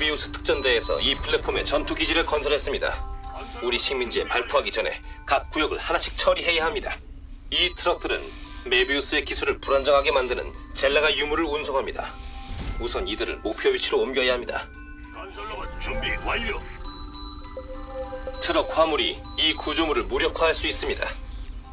메비우스 특전대에서 이 플랫폼에 전투 기지를 건설했습니다. 우리 식민지에 발포하기 전에 각 구역을 하나씩 처리해야 합니다. 이 트럭들은 메비우스의 기술을 불안정하게 만드는 젤라가 유물을 운송합니다. 우선 이들을 목표 위치로 옮겨야 합니다. 건설로봇 준비 완료. 트럭 화물이 이 구조물을 무력화할 수 있습니다.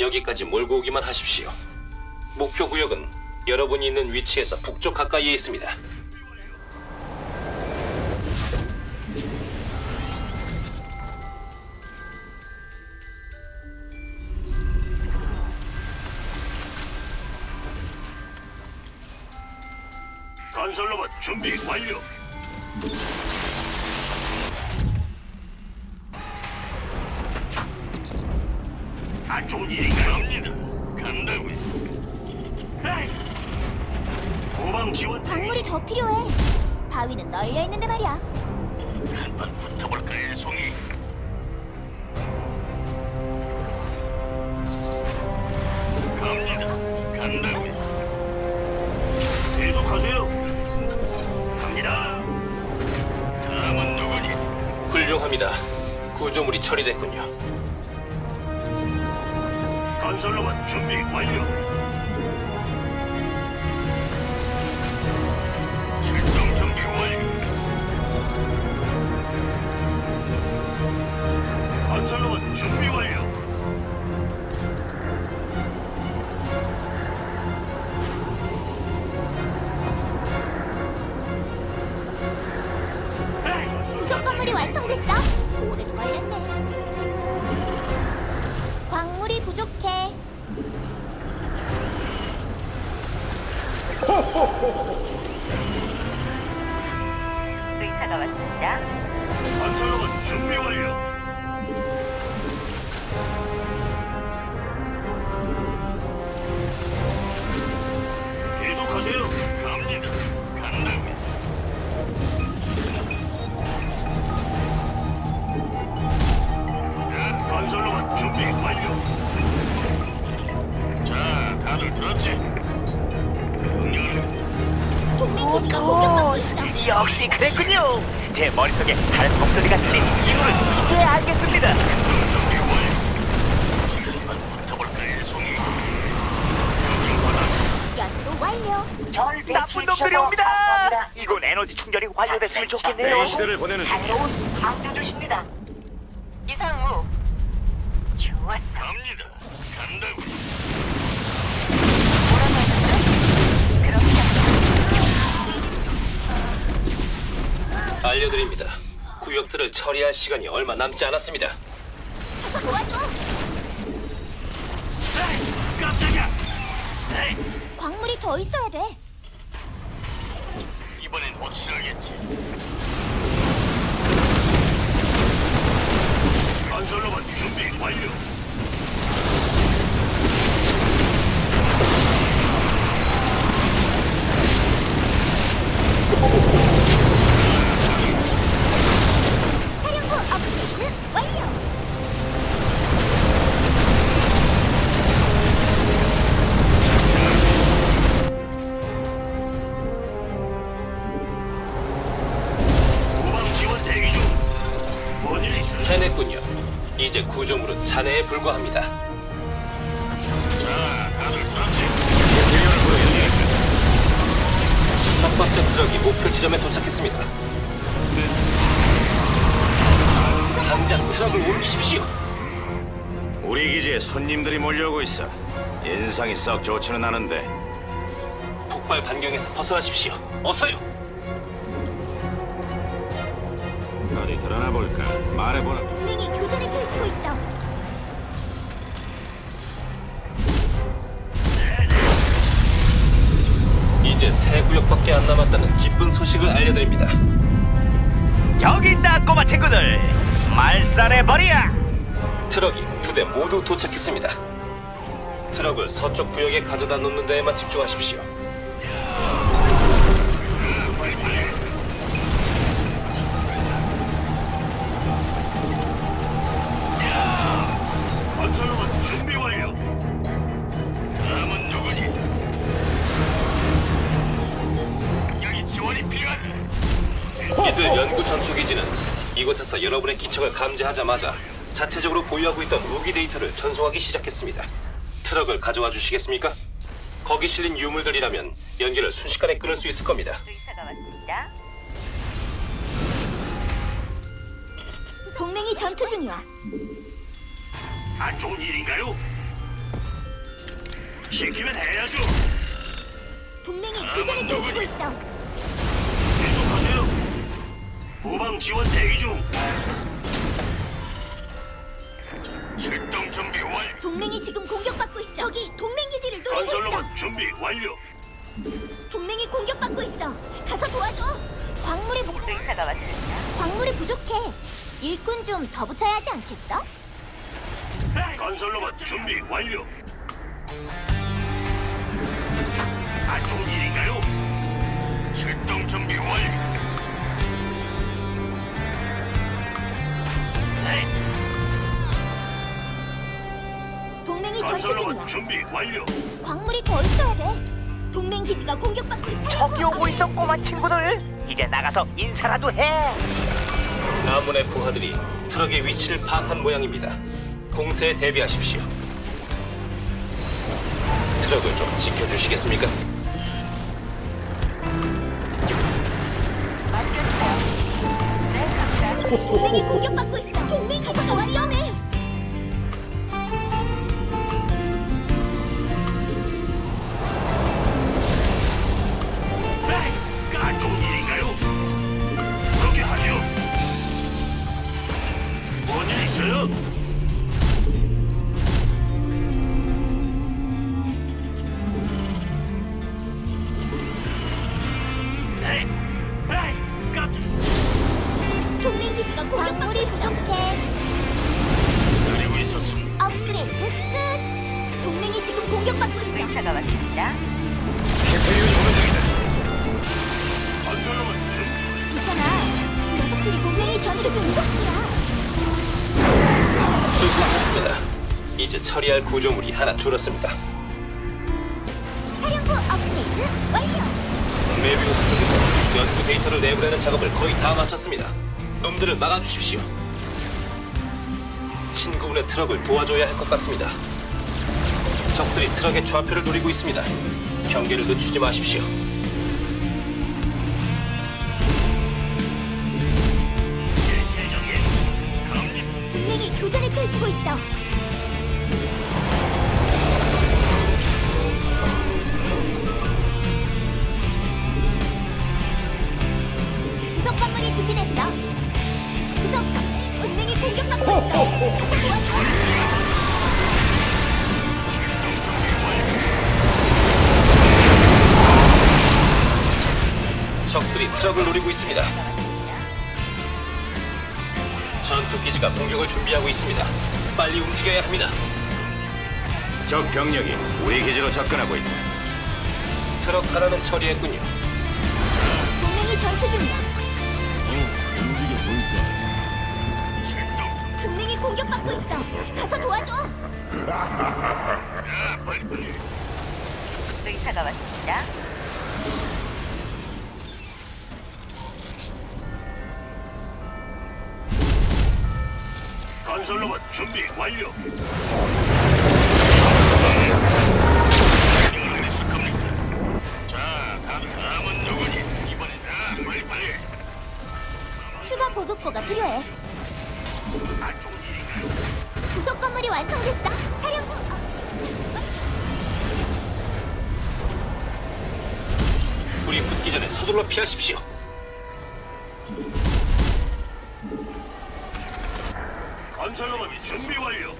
여기까지 몰고 오기만 하십시오. 목표 구역은 여러분이 있는 위치에서 북쪽 가까이에 있습니다. 건설로봇 준비 완료. 안 좋은 일인가요? 갑니다. 간다고요. 에이! 후방 지원 광물이 더 필요해. 바위는 널려 있는데 말이야. 한판 붙어볼까요, 송이? 갑니다. 간다고요. 계속하세요. 합니다. 구조물이 처리됐군요. 건설로봇 준비 완료. 준비 완료. 제 머릿속에 다른 목소리가 들린 이유를 이제 알겠습니다. 연구 완료. 절 나쁜 놈들이 옵니다. 이곳 에너지 충전이 완료됐으면 좋겠네요. 시대를 보내는 새로운 창조주십니다. 이상무. 좋았어. 갑니다. 간다고. 알려드립니다. 구역들을 처리할 시간이 얼마 남지 않았습니다. 가서 도와줘. 에이, 깜짝이야. 에이, 광물이 더 있어야 돼. 이번엔 확실하겠지. 건설로봇 준비 완료. 불과합니다. 첫 번째 트럭이 목표 지점에 도착했습니다. 당장 트럭을 옮기십시오. 우리 기지에 손님들이 몰려오고 있어. 인상이 썩 좋지는 않은데 폭발 반경에서 벗어나십시오. 어서요. 어디 드러나 볼까? 말해보라. 동맹이 교전을 펼치고 있어. 이제 세 구역밖에 안 남았다는 기쁜 소식을 알려드립니다. 저기 있다 꼬마 친구들. 말살해 버리야. 트럭이 두 대 모두 도착했습니다. 트럭을 서쪽 구역에 가져다 놓는 데에만 집중하십시오. 이글 연구 전투 기지는 이곳에서 여러분의 기척을 감지하자마자 자체적으로 보유하고 있던 무기 데이터를 전송하기 시작했습니다. 트럭을 가져와 주시겠습니까? 거기 실린 유물들이라면 연기를 순식간에 끊을 수 있을 겁니다. 의사가 왔습니다. 동맹이 전투 중이야. 안 좋은 일인가요? 시키면 해야죠. 동맹이 교전을 펼치고 있어. 후방 지원 대기 중. 출동 준비 완. 동맹이 지금 공격받고 있어. 저기 동맹 기지를 노리고 있어. 건설로봇 준비 완료. 동맹이 공격받고 있어. 가서 도와줘. 광물이 부... 의사가 왔습니다. 광물이 부족해. 일꾼 좀 더 붙여야 하지 않겠어? 건설로봇 준비 완료. 안 좋은 일인가요? 출동 준비 완료. 전투 중이야. 준비 완료. 광물이 더 있어야 돼. 동맹 기지가 공격받고 있어. 저기 오고 있어 꼬마 친구들. 이제 나가서 인사라도 해. 아문의 부하들이 트럭의 위치를 파악한 모양입니다. 공세에 대비하십시오. 트럭을 좀 지켜주시겠습니까? 동맹이 공격받고 있어. 동맹 이제 처리할 구조물이 하나 줄었습니다. 사령부 업그레이드 완료. 메비우스 쪽에서 연구 데이터를 내보내는 작업을 거의 다 마쳤습니다. 놈들을 막아주십시오. 친구분의 트럭을 도와줘야 할 것 같습니다. 적들이 트럭의 좌표를 노리고 있습니다. 경계를 늦추지 마십시오. 동맹이 교전을 펼치고 있어. 전투 기지가 공격을 준비하고 있습니다. 빨리 움직여야 합니다. 적 병력이 우리 기지로 접근하고 있다. 트럭 하나는 처리했군요. 동맹이 전투 중이야. 동맹이 공격받고 있어. 가서 도와줘. 의사가 왔습니다. 건설로봇 준비 완료. 자, 다음 다음은 누구니? 이번엔 아, 빨리 빨리. 추가 보급고가 필요해. 안 좋은 일인가요? 구석 건물이 완성됐어. 사령부. 어, 불이 붙기 전에 서둘러 피하십시오. 건설로봇 준비 완료.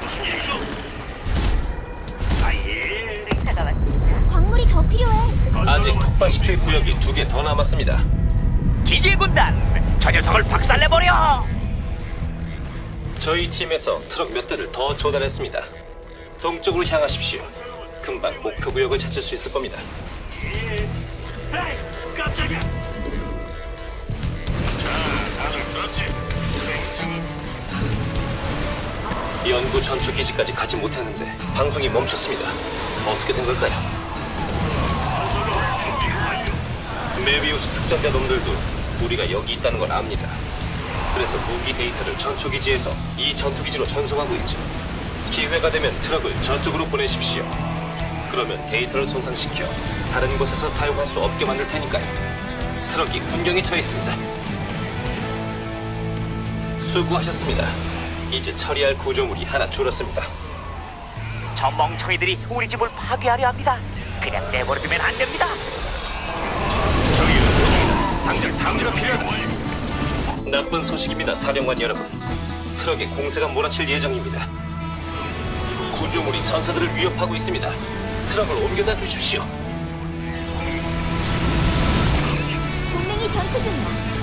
무슨 일이죠? 아 예. 의사가 왔습니다. 광물이 더 필요해. 아직 폭발시킬 구역이 두 개 더 남았습니다. 기계 군단, 저 녀석을 박살내 버려. 저희 팀에서 트럭 몇 대를 더 조달했습니다. 동쪽으로 향하십시오. 금방 목표 구역을 찾을 수 있을 겁니다. 에이, 깜짝이야. 연구 전투 기지까지 가지 못했는데 방송이 멈췄습니다. 어떻게 된 걸까요? 메비우스 특전대 놈들도 우리가 여기 있다는 걸 압니다. 그래서 무기 데이터를 전초기지에서 이 전투 기지로 전송하고 있죠. 기회가 되면 트럭을 저쪽으로 보내십시오. 그러면 데이터를 손상시켜 다른 곳에서 사용할 수 없게 만들 테니까요. 트럭이 군경에 처해 있습니다. 수고하셨습니다. 이제 처리할 구조물이 하나 줄었습니다. 저 멍청이들이 우리 집을 파괴하려 합니다. 그냥 내버려두면 안 됩니다. 당장 탐지가 필요하다. 나쁜 소식입니다, 사령관 여러분. 트럭에 공세가 몰아칠 예정입니다. 구조물이 전사들을 위협하고 있습니다. 트럭을 옮겨다 주십시오. 동맹이 전투 중이야.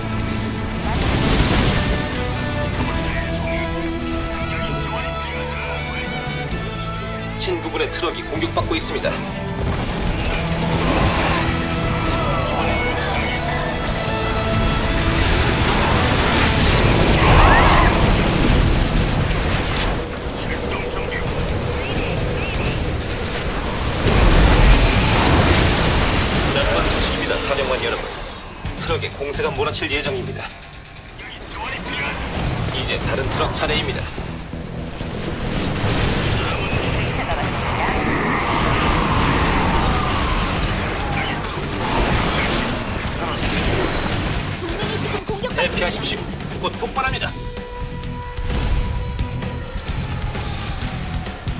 친구분의 트럭이 공격받고 있습니다. 나쁜 소식입니다, 사령관 여러분. 트럭에 공세가 몰아칠 예정입니다. 이제 다른 트럭 차례입니다. 대피하십시오. 곧 폭발합니다.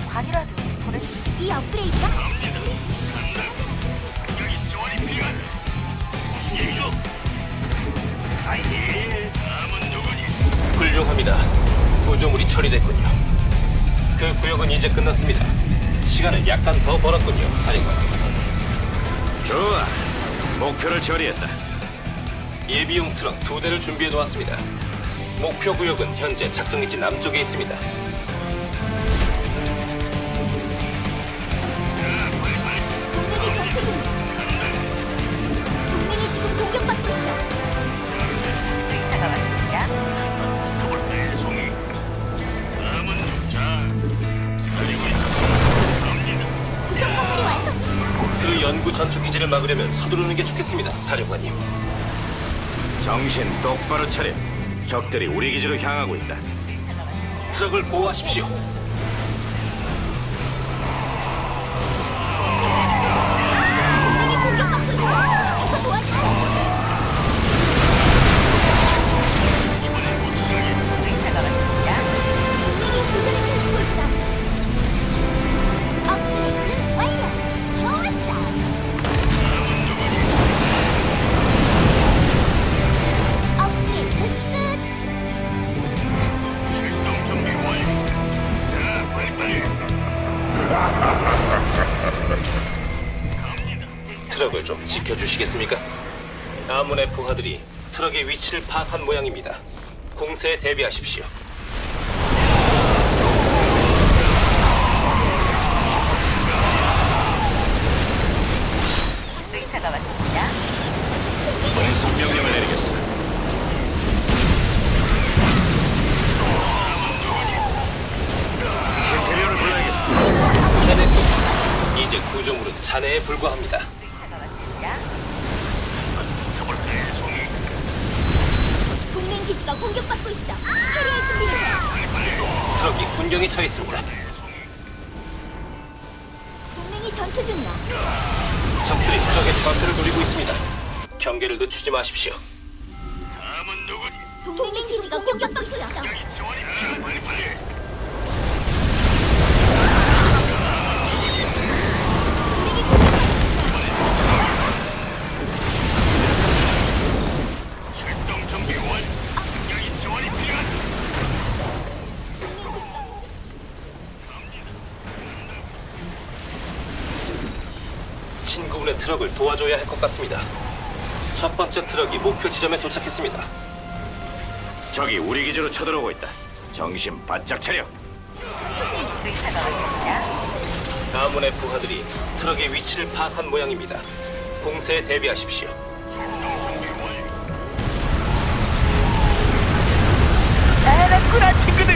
관이라도 보내주 이 업그레이드가 훌륭합니다. 구조물이 처리됐군요. 그 구역은 이제 끝났습니다. 시간을 약간 더 벌었군요, 사령관님. 좋아. 목표를 처리했다. 예비용 트럭 두 대를 준비해 놓았습니다. 목표 구역은 현재 작전기지 남쪽에 있습니다. 동맹이 전투 중이야. 동맹이 지금 공격받고 있어. 의사가 왔습니다. 구성 건물이 완성. 그 연구 전투 기지를 막으려면 서두르는 게 좋겠습니다, 사령관님. 정신 똑바로 차려. 적들이 우리 기지로 향하고 있다. 트럭을 보호하십시오. 지켜주시겠습니까? 아문의 부하들이 트럭의 위치를 파악한 모양입니다. 공세에 대비하십시오. 의사가 왔습니다. 명령을. 캐리어를 이제 구조물은 잔해에 불과합니다. 처해 있습니다. 동맹이 전투 중이야. 적들이 트럭의 좌표를 노리고 있습니다. 경계를 늦추지 마십시오. 동맹 기지가 공격받고 있어. 동맹이 트럭을 도와줘야 할 것 같습니다. 첫 번째 트럭이 목표 지점에 도착했습니다. 적이 우리 기지로 쳐들어오고 있다. 정신 바짝 차려. 의사가 왔습니다. 아문의 부하들이 트럭의 위치를 파악한 모양입니다. 공세에 대비하십시오. 알았구나 친구들.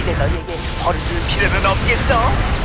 이제 너희에게 버릴 필요는 없겠어.